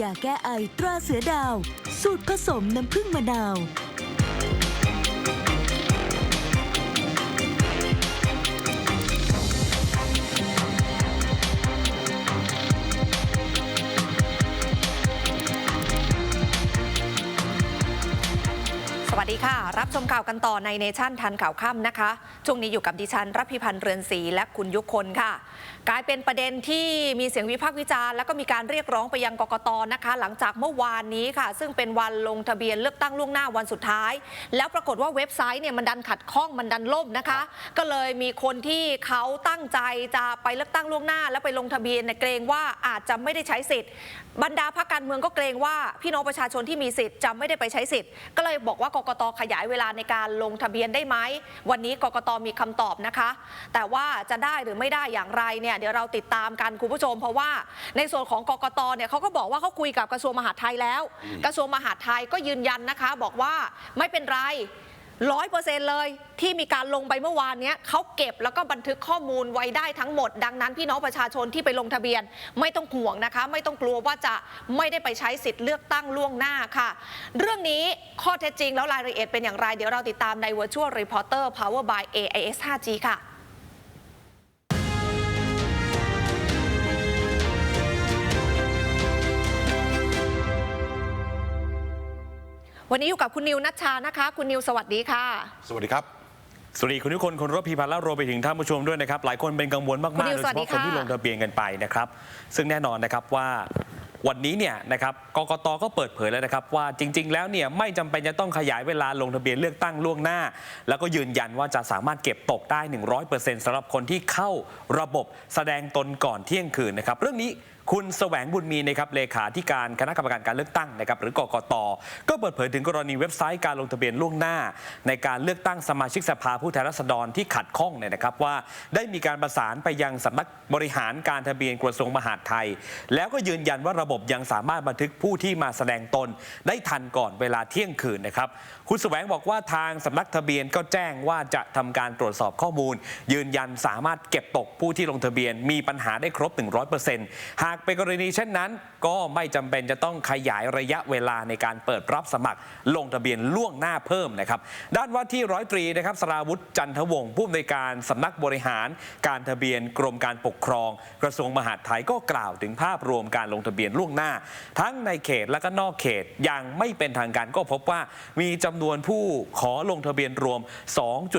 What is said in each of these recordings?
ยาแก้ไอตราเสือดาว สูตรผสมน้ำผึ้งมะนาว วัสดีค่ะ รับชมข่าวกันต่อในเนชั่นทันข่าวค่ำนะคะ ช่วงนี้อยู่กับดิฉันรับพิพันธ์เรือนศรีและคุณยุคนค่ะ กลายเป็นประเด็นที่มีเสียงวิพากษ์วิจารณ์แล้วก็มีการเรียกร้องไปยังกกตนะคะ หลังจากเมื่อวานนี้ค่ะ ซึ่งเป็นวันลงทะเบียนเลือกตั้งล่วงหน้าวันสุดท้าย แล้วปรากฏว่าเว็บไซต์เนี่ยมันดันขัดข้องมันดันล่มนะคะ ก็เลยมีคนที่เขาตั้งใจจะไปเลือกตั้งล่วงหน้า แล้วไปลงทะเบียนเนี่ยเกรงว่าอาจจะไม่ได้ใช้สิทธิ์ บรรดาพรรคการเมืองก็เกรงว่าพี่น้องประชาชนที่มีสิทธิ์จะไม่ได้ไปใช้สิทธิ์ก็เลยบอกว่ากกตขยายเวลาในการลงทะเบียนได้ไหม วันนี้กกตมีคำตอบนะคะ แต่ว่าจะได้หรือไม่ได้อย่างไรเนี่ยเดี๋ยวเราติดตามกันคุณผู้ชม เพราะว่าในส่วนของกกตเนี่ยเขาก็บอกว่าเขาคุยกับกระทรวงมหาดไทยแล้ว กระทรวงมหาดไทยก็ยืนยันนะคะ บอกว่าไม่เป็นไร ร้อยเปอร์เซ็นต์เลยที่มีการลงไปเมื่อวานเนี้ยเขาเก็บแล้วก็บันทึกข้อมูลไว้ได้ทั้งหมด ดังนั้นพี่น้องประชาชนที่ไปลงทะเบียน ไม่ต้องห่วงนะคะ ไม่ต้องกลัวว่าจะไม่ได้ไปใช้สิทธิ์เลือกตั้งล่วงหน้าค่ะ เรื่องนี้ข้อเท็จจริงแล้วรายละเอียดเป็นอย่างไร เดี๋ยวเราติดตามใน Virtual Reporter Power by AIS 5G ค่ะ วันนี้อยู่กับคุณนิวนัชชานะคะ คุณนิวสวัสดีค่ะ สวัสดีครับ สวัสดีคุณทุกคนคนรบพีพันธ์และรวมไปถึงท่านผู้ชมด้วยนะครับ หลายคนเป็นกังวลคุมากณๆนิโดวยเฉสวัสดีพาะคนที่ค่ะ ลงทะเบียนกันไปนะครับ ซึ่งแน่นอนนะครับว่าวันนี้เนี่ยนะครับกกตก็เปิดเผยแล้วนะครับว่าจริง ๆ แล้วเนี่ยไม่จำเป็นจะต้องขยายเวลาลงทะเบียนเลือกตั้งล่วงหน้า แล้วก็ยืนยันว่าจะสามารถเก็บตกได้ 100%สำหรับคนที่เข้าระบบแสดงตนก่อนเที่ยงคืนนะครับเรื่องนี้คุณแสวงบุญมีนะครับเลขาธิการคณะกรรมการการเลือกตั้งนะครับหรือกกต ก็เปิดเผยถึงกรณีเว็บไซต์การลงทะเบียนล่วงหน้า ในการเลือกตั้งสมาชิกสภาผู้แทนราษฎรที่ขัดข้องเนี่ยนะครับว่าได้มีการประสานไปยังสำนักบริหารการทะเบียนกระทรวงมหาดไทย แล้วก็ยืนยันว่าระบบยังสามารถบันทึกผู้ที่มาแสดงตน ได้ทันก่อนเวลาเที่ยงคืนนะครับคุณแสวงบอกว่าทางสำนักทะเบียนก็แจ้งว่าจะทำการตรวจสอบข้อมูล ยืนยันสามารถเก็บตกผู้ที่ลงทะเบียนมีปัญหาได้ครบ 100%หากากเป็นกรณีเช่นนั้น ก็ไม่จำเป็นจะต้องขยายระยะเวลาในการเปิดรับสมัคร ลงทะเบียนล่วงหน้าเพิ่มนะครับ ด้านว่าที่ร้อยตรีนะครับสราวุธจันทวงศ์ผู้อำนวยการสำนักบริหาร การทะเบียนกรมการปกครอง กระทรวงมหาดไทยก็กล่าวถึงภาพรวมการลงทะเบียนล่วงหน้า ทั้งในเขตและก็นอกเขตยังไม่เป็นทางการก็พบว่ามีจำนวนผู้ขอลงทะเบียนรวม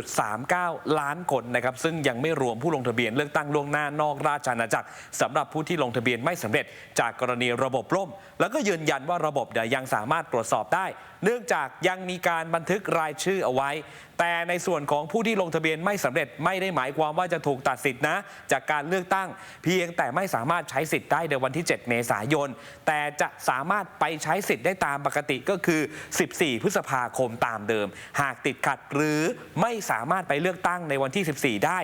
2.39 ล้านคนนะครับซึ่งยังไม่รวมผู้ลงทะเบียนเลือกตั้งล่วงหน้านอกราชอาณาจักรสำหรับผู้ที่ลงทะเบียนไม่สำเร็จจากกรณีระบบล่ม แล้วก็ยืนยันว่าระบบเนี่ยยังสามารถตรวจสอบได้ เนื่องจากยังมีการบันทึกรายชื่อเอาไว้ แต่ในส่วนของผู้ที่ลงทะเบียนไม่สำเร็จไม่ได้หมายความว่าจะถูกตัดสิทธินะ จากการเลือกตั้ง เพียงแต่ไม่สามารถใช้สิทธิ์ได้ในวันที่ 7 เมษายน แต่จะสามารถไปใช้สิทธิ์ได้ตามปกติก็คือ 14 พฤษภาคมตามเดิม หากติดขัดหรือไม่สามารถไปเลือกตั้งในวันที่ 14 ได้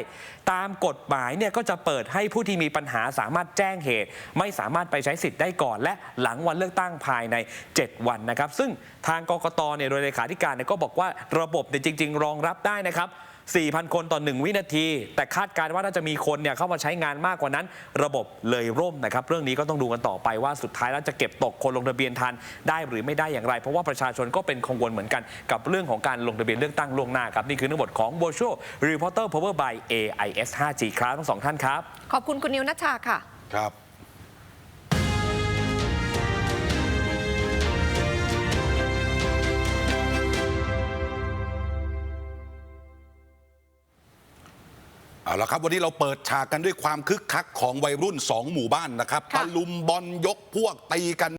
ตามกฎหมายเนี่ยก็จะเปิดให้ผู้ที่มีปัญหาสามารถแจ้งเหตุไม่สามารถไปใช้สิทธิ์ได้ก่อน และหลังวันเลือกตั้งภายใน 7 วันนะครับ ซึ่งทางกกตเนี่ยโดยเลขาธิการเนี่ยก็บอกว่าระบบเนี่ยจริง ๆ รองรับได้นะครับ4,000 คนต่อ 1 วินาที แต่คาดการณ์ว่าน่าจะมีคนเนี่ยเข้ามาใช้งานมากกว่านั้น ระบบเลยร่มนะครับ เรื่องนี้ก็ต้องดูกันต่อไปว่าสุดท้ายแล้วจะเก็บตกคนลงทะเบียนทันได้หรือไม่ได้อย่างไร เพราะว่าประชาชนก็เป็นกังวลเหมือนกันกับเรื่องของการลงทะเบียนเลือกตั้งล่วงหน้าครับ นี่คือทั้งหมดของ Virtual Reporter Power by AIS 5G ครับทั้งสองท่านครับ ขอบคุณคุณนิวนัชชาค่ะ ครับ เอาละครับวันนี้เราเปิดฉากกันด้วยความคึกคักของวัยรุ่นสองหมู่บ้านนะครับค่ะตะลุมบอลยกพวกตีกัน